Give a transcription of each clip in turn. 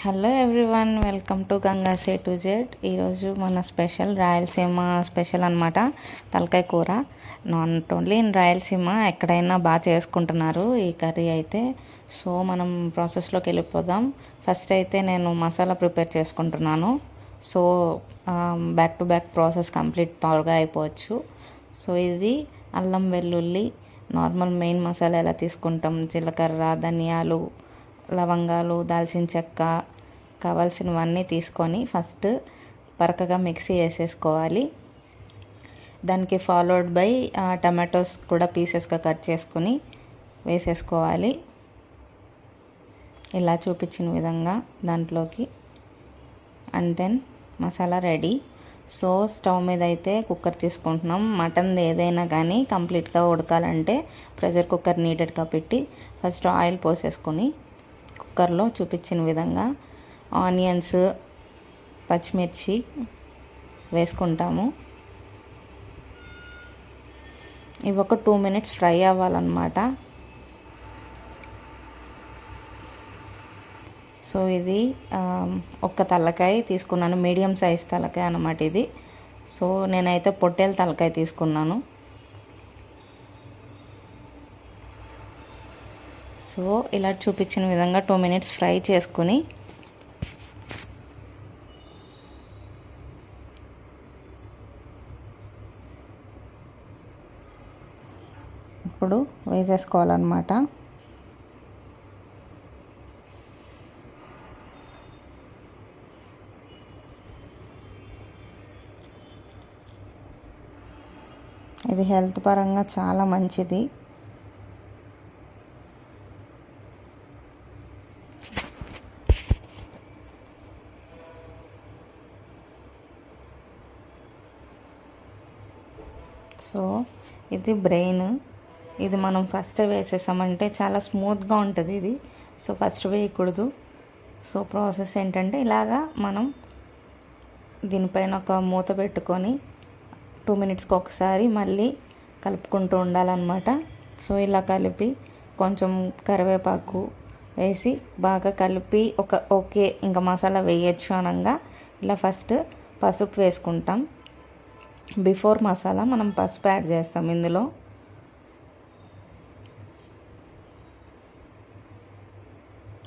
Hello everyone welcome to Ganga say to Z ఈరోజు మన special Rayalaseema special అనమాట తలకాయ కూర. నాట్ ఓన్లీ ఇన్ రాయలసీమ ఎక్కడైనా బాగా చేసుకుంటున్నారు ఈ కర్రీ అయితే. సో మనం ప్రాసెస్లోకి వెళ్ళిపోదాం. ఫస్ట్ అయితే నేను మసాలా ప్రిపేర్ చేసుకుంటున్నాను. So back to back process complete త్వరగా అయిపోవచ్చు. సో ఇది అల్లం వెల్లుల్లి నార్మల్ మెయిన్ మసాలా ఎలా తీసుకుంటాం? జీలకర్ర ధనియాలు లవంగాలు దాల్చిన చెక్క కావాల్సినవన్నీ తీసుకొని ఫస్ట్ పరకగా మిక్సీ వేసేసుకోవాలి. దానికి ఫాలోడ్ బై టమాటోస్ కూడా పీసెస్గా కట్ చేసుకొని వేసేసుకోవాలి. ఇలా చూపించిన విధంగా దాంట్లోకి. And then masala ready so stove మీద అయితే కుక్కర్ తీసుకుంటున్నాం. మటన్ ఏదైనా కానీ కంప్లీట్గా ఉడకాలంటే ప్రెషర్ కుక్కర్ నీడెడ్గా పెట్టి ఫస్ట్ ఆయిల్ పోసేసుకొని కుక్కర్లో చూపించిన విధంగా ఆనియన్స్ పచ్చిమిర్చి వేసుకుంటాము. ఇవి ఒక టూ మినిట్స్ ఫ్రై అవ్వాలన్నమాట. సో ఇది ఒక్క తలకాయ తీసుకున్నాను. మీడియం సైజ్ తలకాయ అనమాట ఇది. సో నేనైతే పొట్టేల తలకాయ తీసుకున్నాను. సో ఇలా చూపించిన విధంగా టూ మినిట్స్ ఫ్రై చేసుకుని ఇప్పుడు వేసేసుకోవాలన్నమాట. ఇది హెల్త్ పరంగా చాలా మంచిది. సో ఇది బ్రెయిన్. ఇది మనం ఫస్ట్ వేసేసామంటే చాలా స్మూత్గా ఉంటుంది ఇది. సో ఫస్ట్ వేయకూడదు. సో ప్రాసెస్ ఏంటంటే ఇలాగా మనం దీనిపైన ఒక మూత పెట్టుకొని టూ మినిట్స్కి ఒకసారి మళ్ళీ కలుపుకుంటూ ఉండాలన్నమాట. సో ఇలా కలిపి కొంచెం కరివేపాకు వేసి బాగా కలిపి ఒక ఓకే ఇంకా మసాలా వేయచ్చు అనగా ఇలా ఫస్ట్ పసుపు వేసుకుంటాం. బిఫోర్ మసాలా మనం పసుపు యాడ్ చేస్తాం ఇందులో.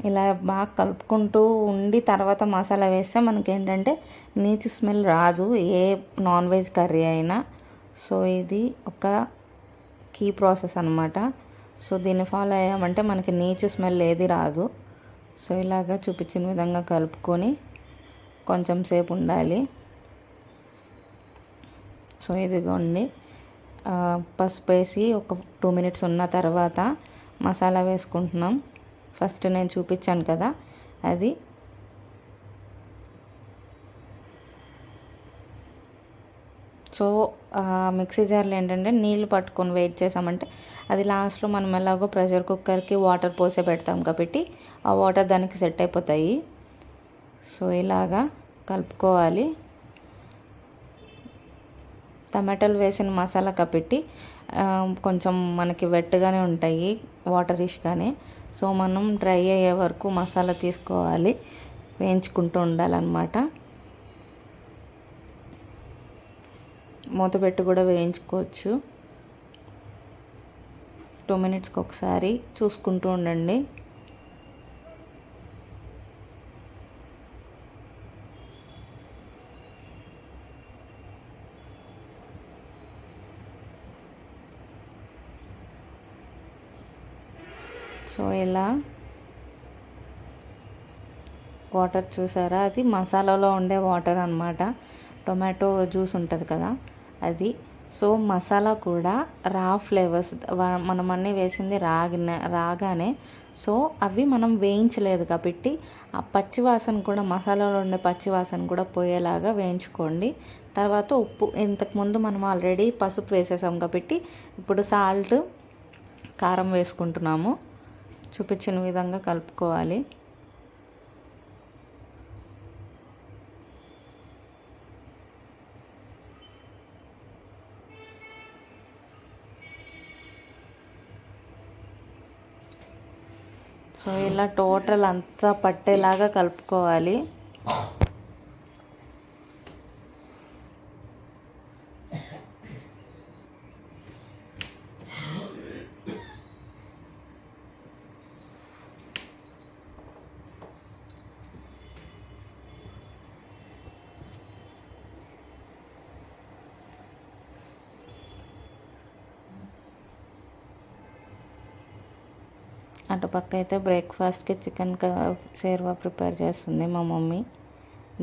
ఇలా బాగా కలుపుకుంటూ ఉండి తర్వాత మసాలా వేస్తే మనకి ఏంటంటే నీచు స్మెల్ రాదు ఏ నాన్ వెజ్ కర్రీ అయినా. సో ఇది ఒక కీ ప్రాసెస్ అనమాట సో దీన్ని ఫాలో అయ్యామంటే మనకి నీచు స్మెల్ ఏది రాదు. సో ఇలాగా చూపించిన విధంగా కలుపుకొని కొంచెం సేపు ఉండాలి. సో ఇదిగోండి. పసుపు వేసి ఒక టూ మినిట్స్ ఉన్న తర్వాత మసాలా వేసుకుంటున్నాం. ఫస్ట్ నేను చూపించాను కదా అది సో మిక్సీ జార్లో ఏంటంటే నీళ్ళు పట్టుకొని వెయిట్ చేసామంటే అది లాస్ట్లో మనం ఎలాగో ప్రెషర్ కుక్కర్కి వాటర్ పోసే పెడతాం కాబట్టి ఆ వాటర్ దానికి సెట్ అయిపోతాయి. సో ఇలాగా కలుపుకోవాలి. టమాటాలు వేసిన మసాలా కపెట్టి కొంచెం మనకి వెట్గానే ఉంటాయి వాటర్ ఇష్గానే సో మనం డ్రై అయ్యే వరకు మసాలా తీసుకోవాలి. వేయించుకుంటూ ఉండాలన్నమాట. మూత పెట్టి కూడా వేయించుకోవచ్చు. టూ మినిట్స్కి ఒకసారి చూసుకుంటూ ఉండండి. సో ఇలా వాటర్ చూసారా? అది మసాలాలో ఉండే వాటర్ అనమాట టొమాటో జ్యూస్ ఉంటుంది కదా అది. సో మసాలా కూడా రా ఫ్లేవర్స్ మనం అన్నీ వేసింది రాగిన రాగానే. సో అవి మనం వేయించలేదు కాబట్టి ఆ పచ్చివాసన కూడా మసాలాలో ఉండే పచ్చివాసన కూడా పోయేలాగా వేయించుకోండి. తర్వాత ఉప్పు ఇంతకుముందు మనం ఆల్రెడీ పసుపు వేసేసాం కాబట్టి ఇప్పుడు సాల్ట్ కారం వేసుకుంటున్నాము. చూపించిన విధంగా కలుపుకోవాలి. సో ఇలా టోటల్ అంతా పట్టేలాగా కలుపుకోవాలి. అటుపక్క అయితే బ్రేక్ఫాస్ట్కి చికెన్ సేర్వా ప్రిపేర్ చేస్తుంది మా మమ్మీ.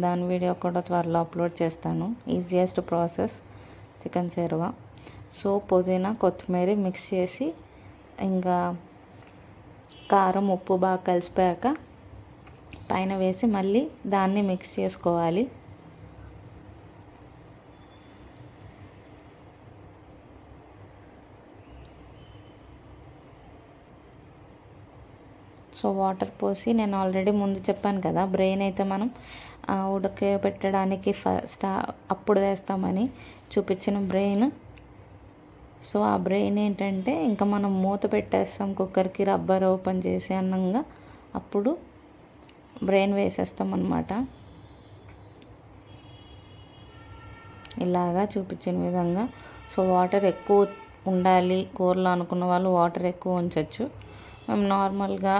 దాని వీడియో కూడా త్వరలో అప్లోడ్ చేస్తాను. ఈజియెస్ట్ ప్రాసెస్ చికెన్ సేర్వా సో పుదీనా కొత్తిమీర మిక్స్ చేసి ఇంకా కారం ఉప్పు బాగా కలిసిపోయాక పైన వేసి మళ్ళీ దాన్ని మిక్స్ చేసుకోవాలి. సో వాటర్ పోసి నేను ఆల్రెడీ ముందు చెప్పాను కదా బ్రెయిన్ అయితే మనం ఉడక పెట్టడానికి ఫస్ట్ అప్పుడు వేస్తామని చూపించిన బ్రెయిన్. సో ఆ బ్రెయిన్ ఏంటంటే ఇంకా మనం మూత పెట్టేస్తాం కుక్కర్కి రబ్బర్ ఓపెన్ చేసి అన్నంగా అప్పుడు బ్రెయిన్ వేసేస్తాం అనమాట ఇలాగా చూపించిన విధంగా. సో వాటర్ ఎక్కువ ఉండాలి కూరలో అనుకున్న వాళ్ళు వాటర్ ఎక్కువ ఉంచవచ్చు మేము నార్మల్గా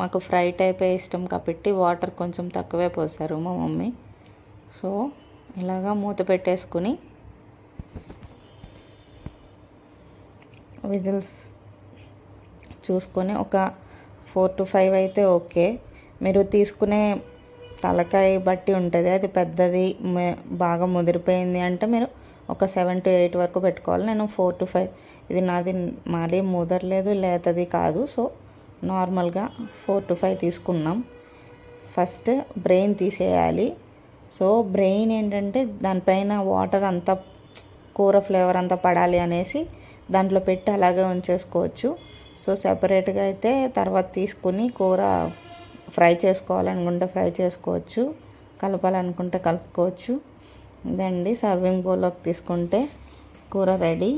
మాకు ఫ్రై టైపే ఇష్టం కాబట్టి వాటర్ కొంచెం తక్కువే పోసారు మా మమ్మీ. సో ఇలాగా మూత పెట్టేసుకుని విజిల్స్ చూసుకొని ఒక ఫోర్ టు ఫైవ్ అయితే ఓకే. మీరు తీసుకునే తలకాయ బట్టి ఉంటుంది అది పెద్దది బాగా ముదిరిపోయింది అంటే మీరు ఒక సెవెన్ టు ఎయిట్ వరకు పెట్టుకోవాలి. నేను ఫోర్ టు ఫైవ్ ఇది నాది మరీ ముదరలేదు లేతది కాదు. సో నార్మల్గా ఫోర్ టు ఫైవ్ తీసుకున్నాం. ఫస్ట్ బ్రెయిన్ తీసేయాలి. సో బ్రెయిన్ ఏంటంటే దానిపైన వాటర్ అంతా కూర ఫ్లేవర్ అంతా పడాలి అనేసి దాంట్లో పెట్టి అలాగే ఉంచేసుకోవచ్చు. సో సపరేట్గా అయితే తర్వాత తీసుకుని కూర ఫ్రై చేసుకోవాలనుకుంటే ఫ్రై చేసుకోవచ్చు. కలపాలనుకుంటే కలుపుకోవచ్చు. ఇదండి సర్వింగ్ బౌల్లోకి తీసుకుంటే కూర రెడీ.